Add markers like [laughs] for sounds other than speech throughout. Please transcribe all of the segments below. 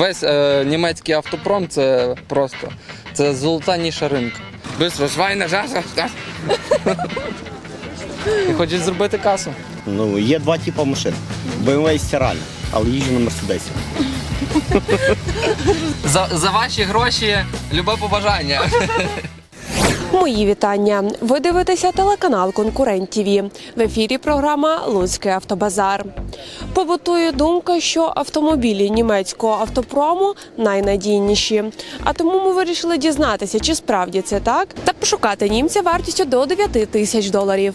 весь е, німецький автопром це просто це золота ніша ринку. Бистро, швайна, жажа. І хочуть зробити касу. Ну, є два типи машин. BMW і стиральна, але їжджу на Мерседесі. За, за ваші гроші любе побажання. Мої вітання. Ви дивитеся телеканал Конкурент ТІВІ. В ефірі програма Луцький автобазар. Побутує думка, що автомобілі німецького автопрому найнадійніші. А тому ми вирішили дізнатися, чи справді це так, та пошукати німця вартістю до 9 тисяч доларів.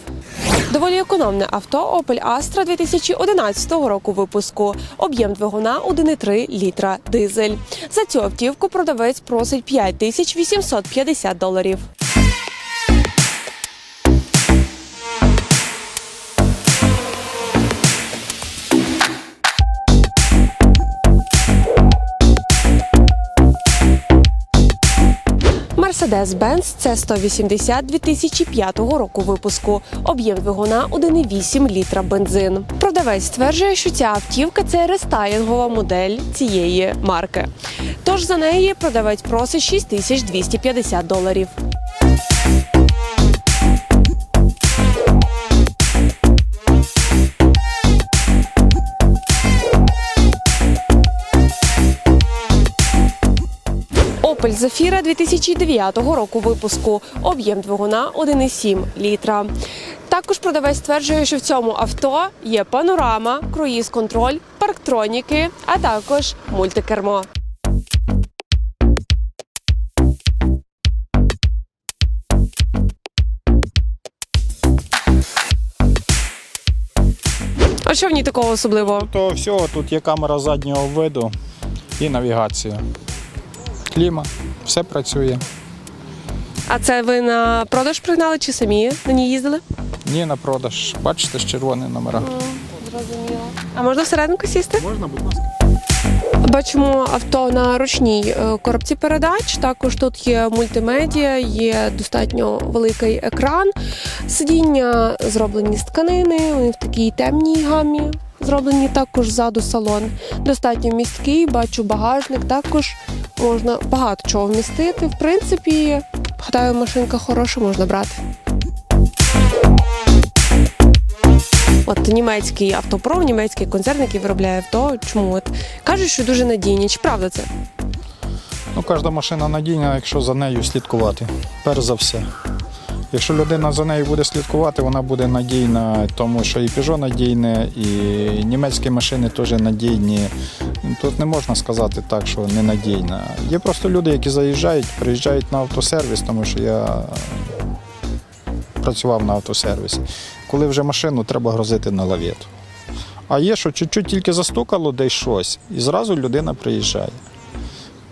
Доволі економне авто Opel Astra 2011 року випуску. Об'єм двигуна 1,3 літра дизель. За цю автівку продавець просить 5850 доларів. Mercedes-Benz c 180 2005 року випуску. Об'єм двигуна 1,8 літра бензин. Продавець стверджує, що ця автівка це рестайлінгова модель цієї марки. Тож за неї продавець просить 6250 доларів. Opel Zafira 2009 року випуску. Об'єм двигуна 1,7 літра. Також продавець стверджує, що в цьому авто є панорама, круїз-контроль, парктроніки, а також мультикермо. А що в ній такого особливого? То всього тут є камера заднього виду і навігація. Кліма, все працює. А це ви на продаж пригнали чи самі на ній їздили? Ні на продаж. Бачите, з червоні номера. Зрозуміло. А можна всерединку сісти? Можна, будь ласка. Бачимо авто на ручній е, коробці передач. Також тут є мультимедіа, є достатньо великий екран. Сидіння зроблені з тканини, вони в такій темній гамі. Зроблені також ззаду салон. Достатньо місткий, бачу багажник. Також можна багато чого вмістити. В принципі, гадаю, машинка хороша, можна брати. От німецький автопром, німецький концерн, який виробляє авто. Чому от кажуть, що дуже надійні? Чи правда це? Ну, кожна машина надійна, якщо за нею слідкувати. Перш за все. Якщо людина за нею буде слідкувати, вона буде надійна, тому що і Peugeot надійне, і німецькі машини теж надійні. Тут не можна сказати так, що не надійна. Є просто люди, які заїжджають, приїжджають на автосервіс, тому що я працював на автосервісі. Коли вже машину треба грозити на лавету. А є, що чуть-чуть тільки застукало десь щось, і зразу людина приїжджає.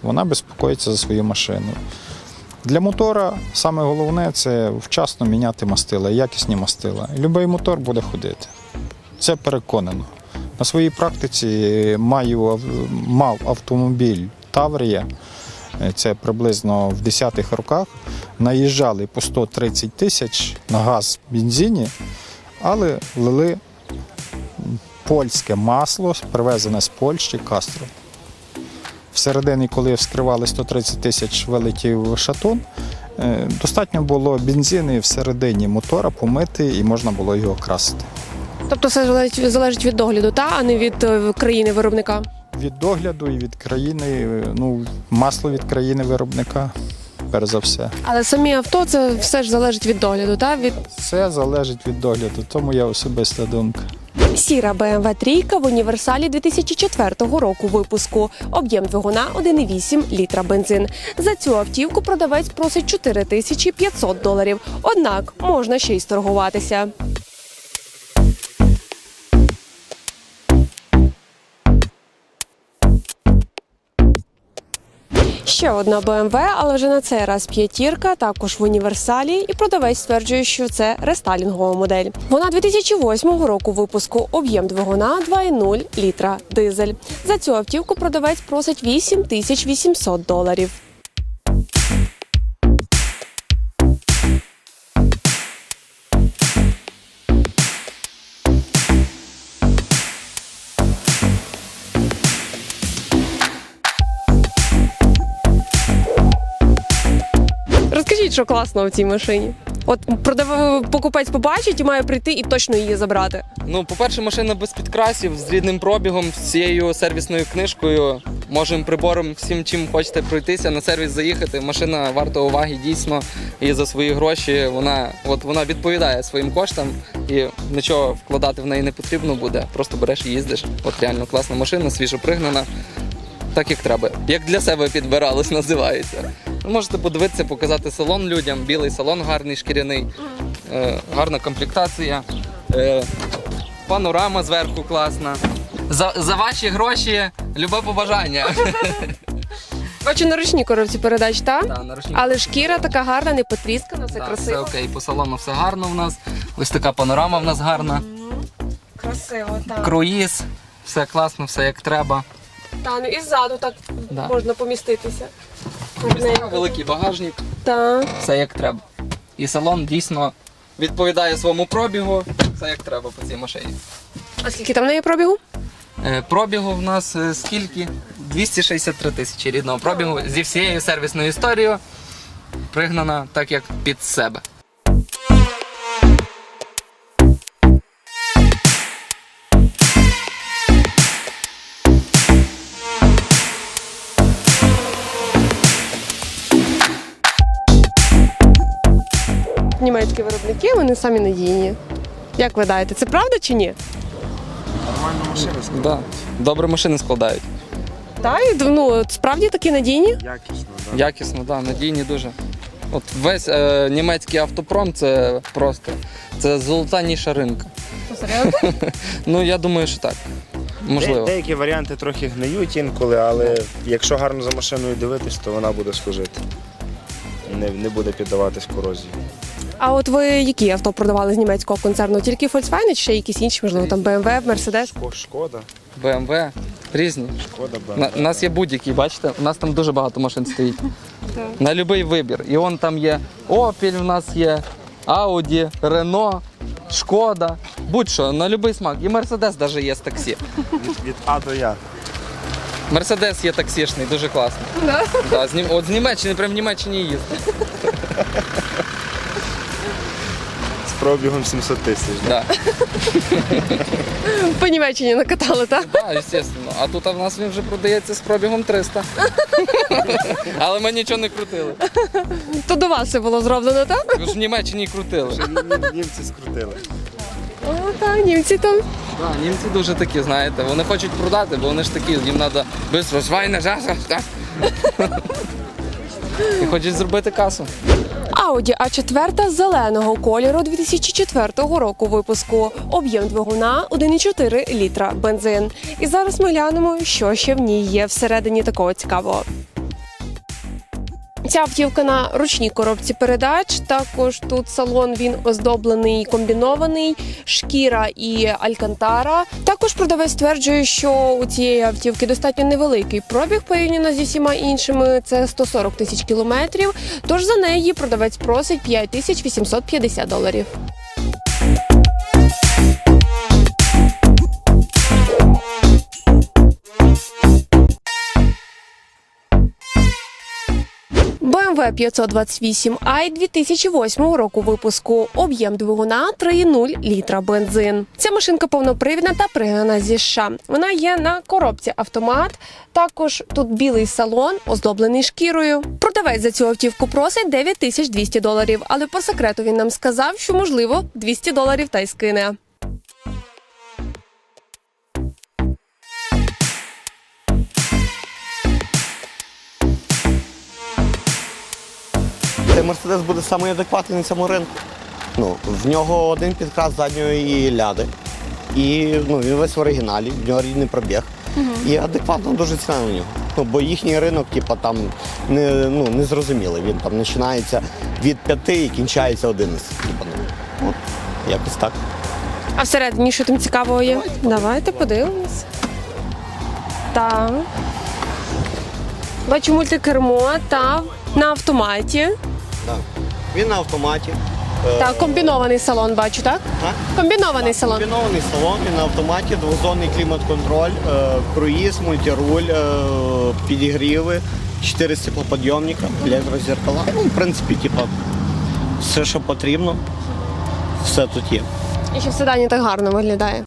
Вона безпокоїться за свою машину. Для мотора саме головне це вчасно міняти мастила, якісні мастила. Любий мотор буде ходити. Це переконано. На своїй практиці маю, мав автомобіль Таврія, е, це приблизно в 10-х роках. Наїжджали по 130 тисяч на газ бензині, але влили польське масло, привезене з Польщі Кастро. Всередині, коли вскривали 130 тисяч вилетів шатун, е, достатньо було бензину всередині мотора помити і можна було його красити. Тобто все залежить, залежить від догляду, та а не від е, країни виробника. Від догляду і від країни, е, ну, масло від країни виробника, перш за все. Але самі авто це все ж залежить від догляду, та від Все залежить від догляду, то моя особиста думка. Сіра BMW 3 в універсалі 2004 року випуску. Об'єм двигуна 1,8 літра бензин. За цю автівку продавець просить 4500 доларів. Однак можна ще й сторгуватися. Ще одна BMW, але вже на цей раз п'ятірка, також в універсалі, і продавець стверджує, що це рестайлінгова модель. Вона 2008 року випуску, об'єм двигуна 2,0 літра дизель. За цю автівку продавець просить 8800 доларів. Що класно в цій машині. От продав... покупець побачить і має прийти і точно її забрати. Ну, по-перше, машина без підкрасів, з рідним пробігом, з цією сервісною книжкою. Можемо прибором всім, чим хочете пройтися, на сервіс заїхати. Машина варта уваги дійсно. І за свої гроші вона, от вона відповідає своїм коштам і нічого вкладати в неї не потрібно буде. Просто береш і їздиш. От реально класна машина, свіжо пригнана. Так як треба. Як для себе підбиралось, [laughs] називається. Можете подивитися, показати салон людям. Білий салон гарний, шкіряний, е, гарна комплектація. Е, панорама зверху класна. За, за ваші гроші любе побажання. Бачу [laughs] на ручній коробці передач, так? Та, наручні. Але шкіра така гарна, не потріскана, все Так, все красиво. окей, по салону все гарно в нас. Ось така панорама в нас гарна. Красиво, так. Круїз, все класно, все як треба. Та, ну і ззаду так Да. можна поміститися. Великий багажник, Так. все як треба. І салон дійсно відповідає своєму пробігу, все як треба по цій машині. А скільки там в неї пробігу? Е, Пробігу в нас е, скільки? 263 тисячі рідного пробігу зі всією сервісною історією. Пригнана так, як під себе. Німецькі виробники, вони самі надійні. Як ви даєте, це правда чи ні? Да. Добре машини складають. Так, і, ну, справді такі надійні? Якісно, так. Якісно, да, надійні дуже. От весь е, німецький автопром це просто це золота ніша ринка. [laughs] Ну я думаю, що так. Можливо. Деякі варіанти трохи гниють інколи, але якщо гарно за машиною дивитись, то вона буде служити. Не, не буде піддаватись корозії. А от ви які авто продавали з німецького концерну? Тільки Volkswagen чи ще якісь інші, можливо, там BMW, Mercedes? Шко- Шкода, BMW різні. шкода, На, у нас є будь-які, бачите, у нас там дуже багато машин стоїть. [laughs] На будь-який вибір. І он там є Opel, у нас є Audi, Renault, Шкода, будь-що, на будь-який смак. І Mercedes навіть є з таксі. [laughs] Від, від А до Я. Мерседес є таксішний, дуже класний. Да? Да, з, Нім- от з Німеччини, прям в Німеччині їздить. [laughs] Пробігом 700 тисяч. Да? Да. [laughs] По Німеччині накатали, так? Да, звісно. А тут а в нас він вже продається з пробігом 300. [laughs] Але ми нічого не крутили. То до вас все було зроблено, так? Ви ж в Німеччині крутили. Німці скрутили. О, так, німці там. Да, німці дуже такі, знаєте, вони хочуть продати, бо вони ж такі, їм треба швидко, швайна, жаса, так. І хочуть зробити касу. Audi A4 зеленого кольору 2004 року випуску. Об'єм двигуна 1,4 літра бензин. І зараз ми глянемо, що ще в ній є всередині такого цікавого. Ця автівка на ручній коробці передач. Також тут салон він оздоблений, комбінований, шкіра і алькантара. Також продавець стверджує, що у цієї автівки достатньо невеликий пробіг порівняно зі всіма іншими. Це 140 тисяч кілометрів. Тож за неї продавець просить 5850 доларів. BMW 528i 2008 року випуску. Об'єм двигуна 3,0 літра бензин. Ця машинка повнопривідна та пригнана зі США. Вона є на коробці автомат. Також тут білий салон, оздоблений шкірою. Продавець за цю автівку просить 9200 доларів, але по секрету він нам сказав, що можливо 200 доларів та й скине. Цей Мерседес буде самий адекватний на цьому ринку. Ну, в нього один підкрас задньої ляди. І ну, він весь в оригіналі, в нього рідний пробіг. І адекватно дуже ціна на нього. Ну, бо їхній ринок, типу, там не, ну, не зрозумілий. Він там починається від 5 і кінчається 11. Типу, ну, от, якось так. А всередині що там цікавого є? Давайте подивимось. Так. Бачу мультикермо та на автоматі. Да. Він на автоматі. Е, Так, комбінований салон бачу, так? а? Комбінований салон. Комбінований салон, він на автоматі, двозонний клімат-контроль, е, круїз, мультируль, е, підігріви, чотири стеклоподйомника, електрозеркала. Ну, в принципі, типа, все, що потрібно, все тут є. І що в седані так гарно виглядає.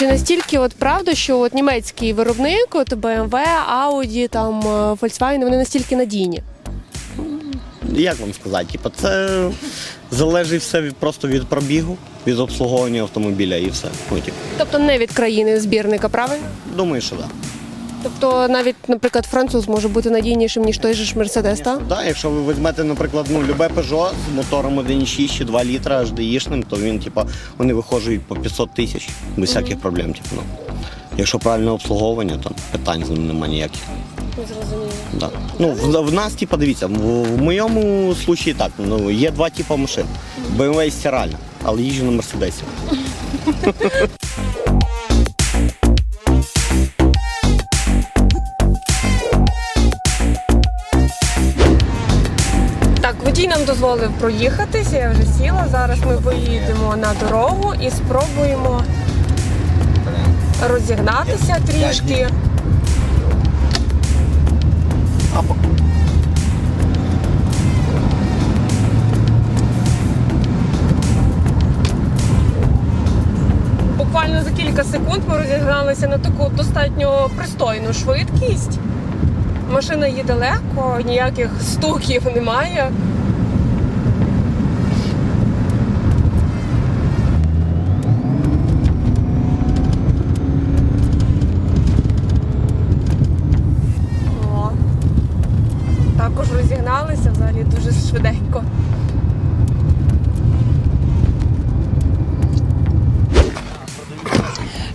Чи настільки от правда, що от німецький виробник, от BMW, Audi, там е, Volkswagen, вони настільки надійні? Як вам сказати? Типа, це залежить все від, просто від пробігу, від обслуговування автомобіля і все. Ну, типу, Тобто не від країни збірника, правильно? думаю, що так. Да. Тобто навіть, наприклад, француз може бути надійнішим, ніж той же ж Мерседес, так? Да, якщо ви візьмете, наприклад, ну, любе Peugeot з мотором 1,6 чи 2 літра HDI-шним, то він, типа, вони виходять по 500 тисяч без всяких проблем. Типу, ну. Якщо правильне обслуговування, то питань з ним немає ніяких. Зрозуміло. Да. Ну, в, в нас, типа, дивіться, в, в моєму случаї так, ну, є два типи машин. BMW і стиральна, але їжджу на Мерседесі. [laughs] дозволив проїхатися, я вже сіла. Зараз ми виїдемо на дорогу і спробуємо розігнатися трішки. Буквально за кілька секунд ми розігналися на таку достатньо пристойну швидкість. Машина їде легко, ніяких стуків немає. О, також розігналися взагалі дуже швиденько.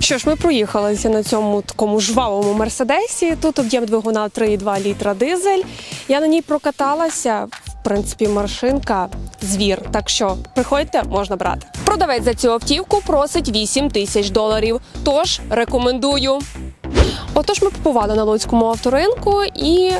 Що ж, ми проїхалися на цьому такому жвавому мерседесі. Тут об'єм двигуна 3,2 літра дизель. Я на ній прокаталася. В принципі, маршинка звір. Так що приходьте, можна брати. Продавець за цю автівку просить 8 тисяч доларів. Тож рекомендую. Отож, ми побували на Луцькому авторинку і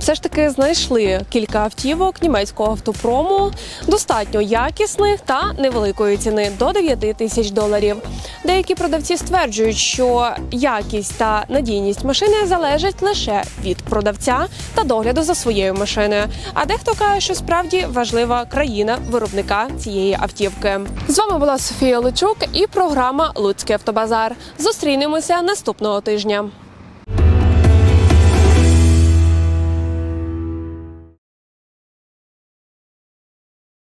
все ж таки знайшли кілька автівок німецького автопрому, достатньо якісних та невеликої ціни до 9 тисяч доларів. Деякі продавці стверджують, що якість та надійність машини залежать лише від продавця та догляду за своєю машиною. А дехто каже, що справді важлива країна виробника цієї автівки. З вами була Софія Личук і програма Луцький автобазар. Зустрінемося наступного тижня.